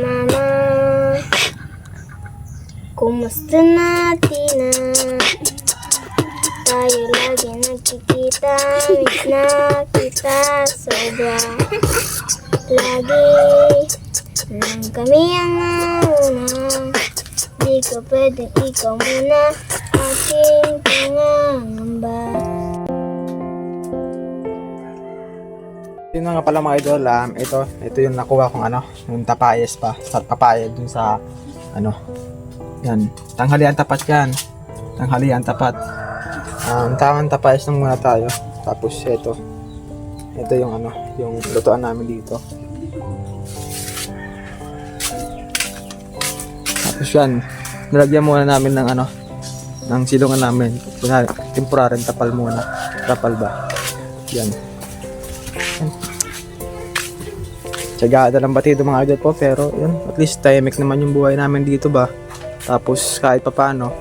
Mama, kumusta na, Tina? Tayo lagi nagkikita, miss na kita sobra. Lagi lang kami ang nauna. Di ko pwedeng ikaw muna, aking pangangamba. Yun na nga pala mga idol, um, ito, ito yung nakuha kong ano, yung tapayas pa, sa papaya dun sa, ano, yan, tanghalian tapat yan, tanghalian tapat. Um, tamang tapayas lang muna tayo, tapos ito, ito yung ano, yung lutuan namin dito. Tapos yan, nilagyan muna namin ng ano, ng silungan namin, temporary tapal muna, tapal ba, yan. Tsagada lang batido mga idol po pero yun, at least tahimik naman yung buhay namin dito ba. Tapos kahit pa paano.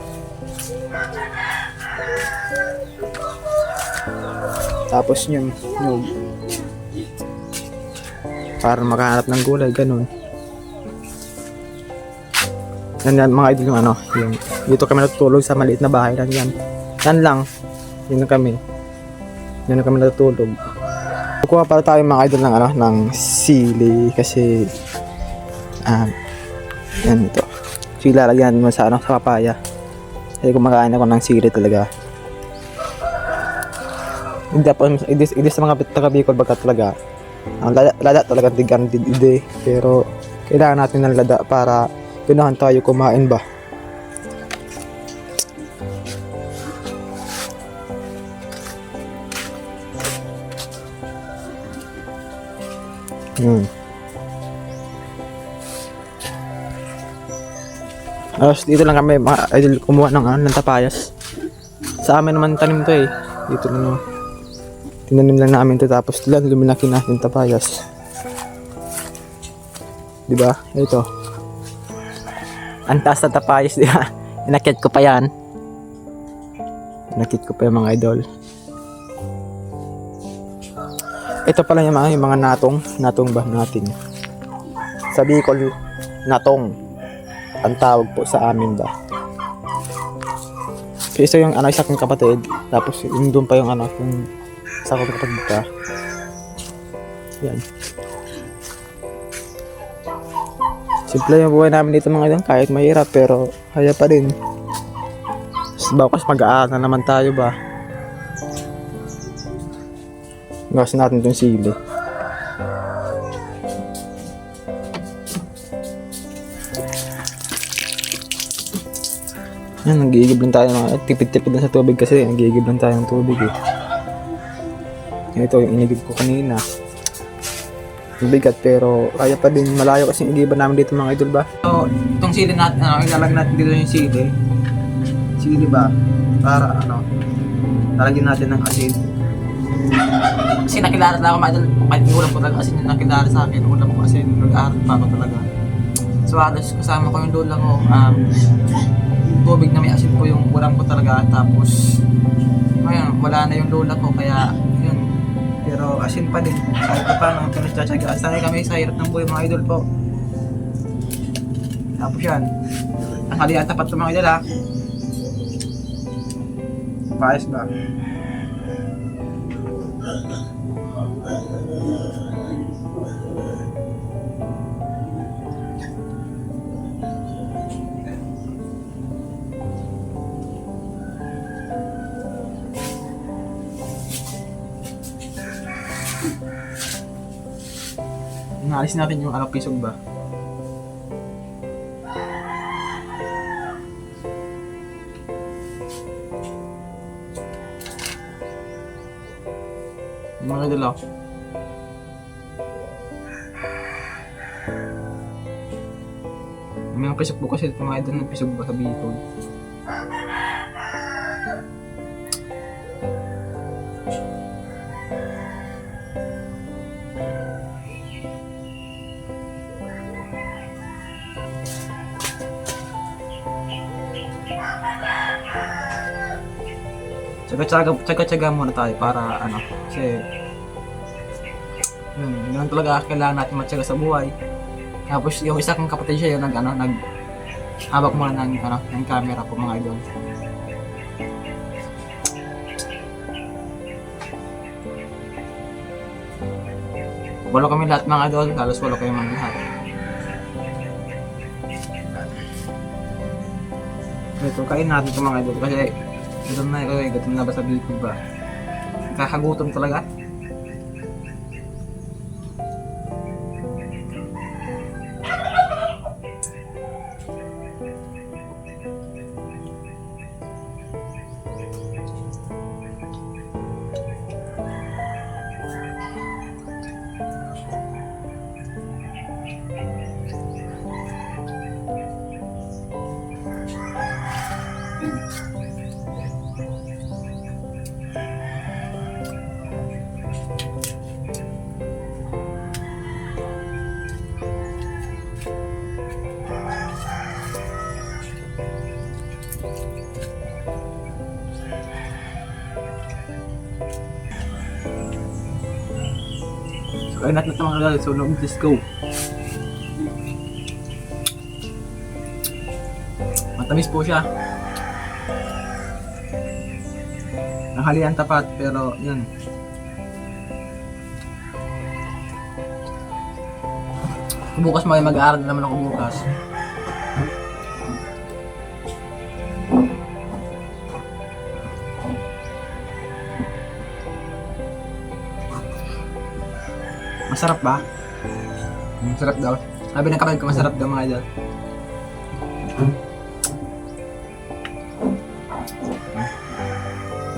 Tapos yun, yun. Para makahanap ng gulay, ganun. Yan yan mga idol yung ano, yung dito kami natutulog sa maliit na bahay lang yan. Yan lang. Na kami. Yan na kami natutulog. Kukuha para tayo mga idol ng ano, ng sili kasi um, yan ito. So ilalagyan mo sa ano, sa papaya. Kasi kumakain ako ng sili talaga. Hindi po, hindi, hindi sa mga taga Bicol baga talaga. Ang lada, lada talaga tigan hindi. Pero kailangan natin ng lada para ganahan tayo kumain ba. Yun. Tapos dito lang kami mga idol kumuha ng ano, ng tapayas. Sa amin naman tanim to eh. Dito lang. Tinanim lang namin to tapos lang luminaki na yung tapayas. Di ba? Ito. Ang taas na tapayas, di ba? Inakit ko pa yan. Inakit ko pa yung mga idol. Ito pala yung mga, yung mga natong, natong ba natin. Sa Bicol, natong. Ang tawag po sa amin ba. So, isa yung ano, isa kong kapatid. Tapos yung doon pa yung ano, yung isa kong kapatid pa. Yan. Simple yung buhay namin dito mga yan, kahit mahirap pero kaya pa rin. Tapos bakas mag-aaral na naman tayo ba. Gawas natin itong sili. Yan, nag-iigib lang tayo tipid-tipid na sa tubig kasi nag-iigib lang tayo ng tubig eh. Ito yung inigib ko kanina. Bigat pero kaya pa din malayo kasi yung igiban namin dito mga idol ba. So, itong sili natin, ano, ilalag natin dito yung sili. Sili ba? Para ano, lalagyan natin ng asin. Kasi nakilala na ako idol, kahit yung ulam ko talaga yung nakilala sa akin, ulam ko asin, nag-aaral pa ako talaga. So halos kasama ko yung lola ko, um, tubig na may asin po yung ulam ko talaga, tapos ngayon, wala na yung lola ko, kaya yun, pero asin pa din. Kahit pa paano, pinagtsatsaga. Sanay kami sa hirap ng buhay mga idol po. Tapos yan. Ang halian tapat sa mga idol ha. Paayos ba? Naalis natin yung alak pisog ba? Yung mga dalaw. Yung mga pisog po kasi ito mga idol ng pisog ba sa Bicol. Tsaga-tsaga, tsaga-tsaga muna tayo para ano, kasi yun, ganun talaga kailangan natin matyaga sa buhay. Tapos yung isa kong kapatid siya yung nag ano, nag hawak muna ng ano, ng camera po mga idol. Walo kami lahat mga idol, halos walo kayo mga lahat. Ito, kain natin ito mga idol kasi gutom na ito eh, gutom na ba sa bilipid ba? Kakagutom talaga. Kain natin ito mga idol, so let's go. Matamis po siya. Nahalian tapat pero yun. Bukas may mag-aaral na naman ako bukas. Masarap ba? Masarap daw. Sabi ng kapatid ko masarap daw mga idol.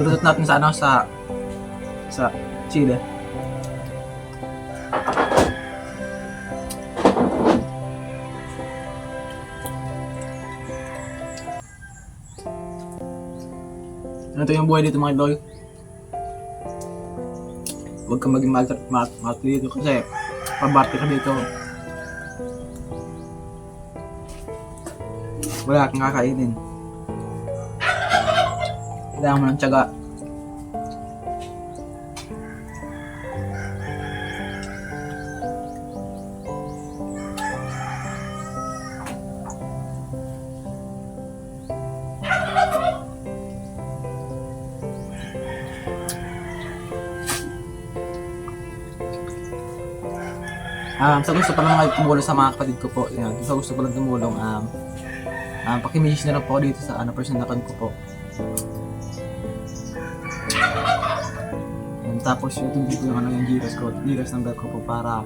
Lutot natin sa ano sa sa Chile. Ano to yung buhay dito mga idol? Huwag kang maging mat mat dito kasi pabarte ka dito. Wala kang kakainin. Kailangan mo ng tiyaga. Um, sa gusto pa lang tumulong sa mga kapatid ko po, yan, sa gusto ko lang tumulong, um, um, pakimessage na lang po dito sa ano, personal account ko po. Yan, tapos tindi ko yung ano yung Gcash ko, Gcash number ko po para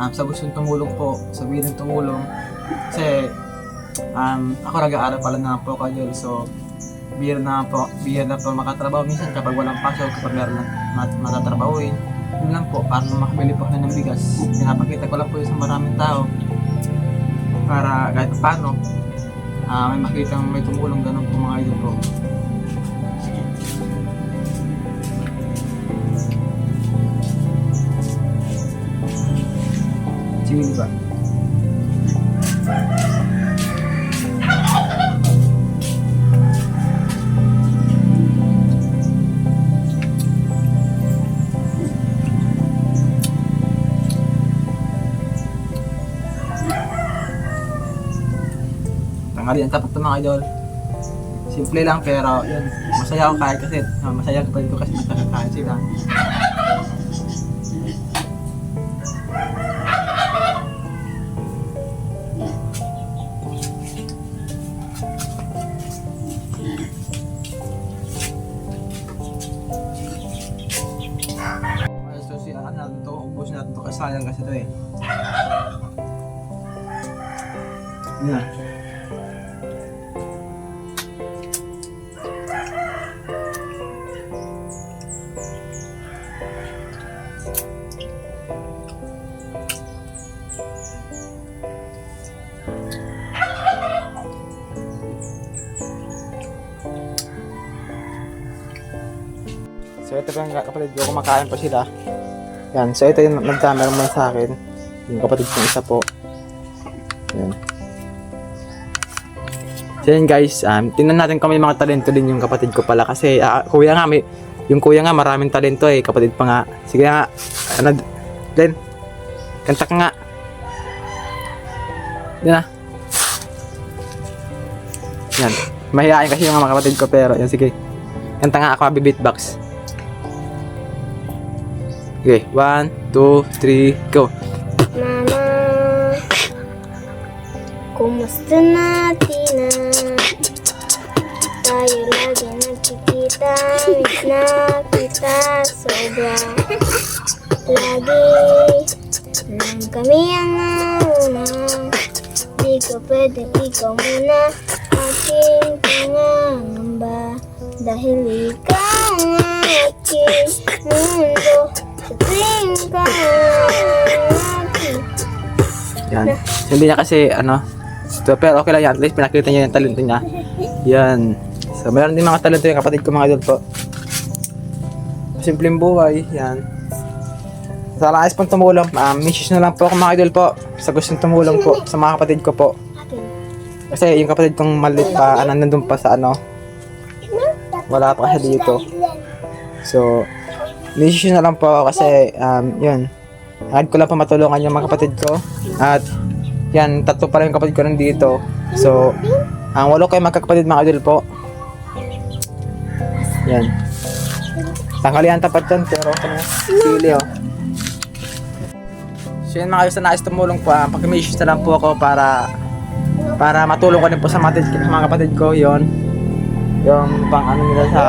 um, sa gusto tumulong po, sabihin ng tumulong. Kasi um, ako nag-aaral pala na po kayo, so bihira na po, bihira na po makatrabaho minsan kapag walang pasok, kapag meron na mat- matatrabahuin. Yun lang po, para makabili po ako ng bigas. Pinapakita ko lang po yun sa maraming tao para kahit paano ah may makita may tumulong ganun po mga idol po. Sige ba? Ang tapat mga idol. Simple lang pero yun, masaya ako kahit kasi ah, masaya ang kapatid ko kasi nakakakain sila. Ay, So ito pa nga kapatid ko, kumakain pa sila. Yan, so ito yung nag-camera mo sa akin. Yung kapatid kong isa po. Yan. So yun guys, um, tingnan natin kung may mga talento din yung kapatid ko pala. Kasi ah, kuya nga, may, yung kuya nga maraming talento eh, kapatid pa nga. Sige nga, ano, Len, kanta ka nga. Yan na. Yan. Mahihain kasi yung mga kapatid ko pero yan sige. Kanta nga ako beatbox. Okay, one, two, three, go. Mama, kumusta na Tina? Tayo lagi nagkikita, miss na kita sobra. Lagi lang kami ang nauna. Di ko pwedeng ikaw muna, aking pangangamba. Dahil ikaw ang aking mundo, Yan. Hindi niya kasi, ano, so, pero okay lang yan. At least pinakita niya yung talento niya. Yan. So, meron din mga talento yung kapatid ko mga idol po. Simpleng buhay. Yan. Sa nais pong tumulong, um, message na lang po ako mga idol po. Sa gustong tumulong po sa mga kapatid ko po. Kasi yung kapatid kong malit pa, ano, nandun pa sa ano, wala pa kasi dito. So, message na lang po ako kasi, um, yun. Agad ko lang po matulungan yung mga kapatid ko. At, yan, tatlo pa lang yung kapatid ko nandito. So, ang walo kayo magkakapatid mga idol po. Yan. Tanghalian tapat yan, pero ano, sili oh. So yun mga gusto na nais tumulong po, uh, pag-message na lang po ako para para matulong ko din po sa mga, mga kapatid ko yon yung pang ano nila sa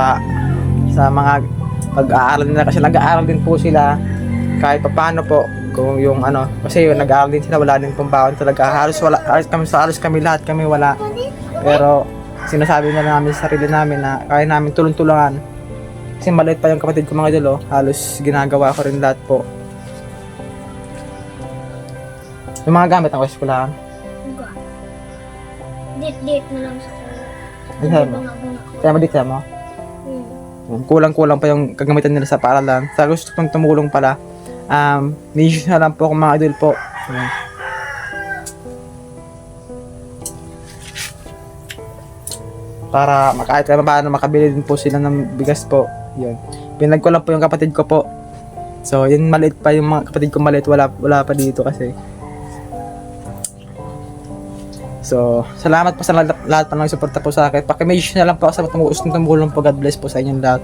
sa mga pag-aaral nila kasi nag-aaral din po sila kahit pa paano po kung yung ano kasi yung nag-aaral din sila wala din pong baon talaga halos wala halos kami sa halos kami lahat kami wala pero sinasabi na namin sa sarili namin na kaya namin tulong-tulungan kasi maliit pa yung kapatid ko mga idol oh. halos ginagawa ko rin lahat po yung mga gamit ng eskwelahan Dit-dit mo lang sa Ay, sabi mo? kaya mo Hmm. Kulang-kulang pa yung kagamitan nila sa paaralan. Sa gusto kong tumulong pala, um, nisyo na lang po kung mga idol po. Ayan. Para makahit kaya paano makabili din po sila ng bigas po. Yun. Pinag ko lang po yung kapatid ko po. So, yun maliit pa yung mga kapatid ko maliit. Wala, wala pa dito kasi. So, salamat po sa lahat, lahat pa ng suporta po sa akin. Pakimage na lang po sa tumulong po. God bless po sa inyong lahat.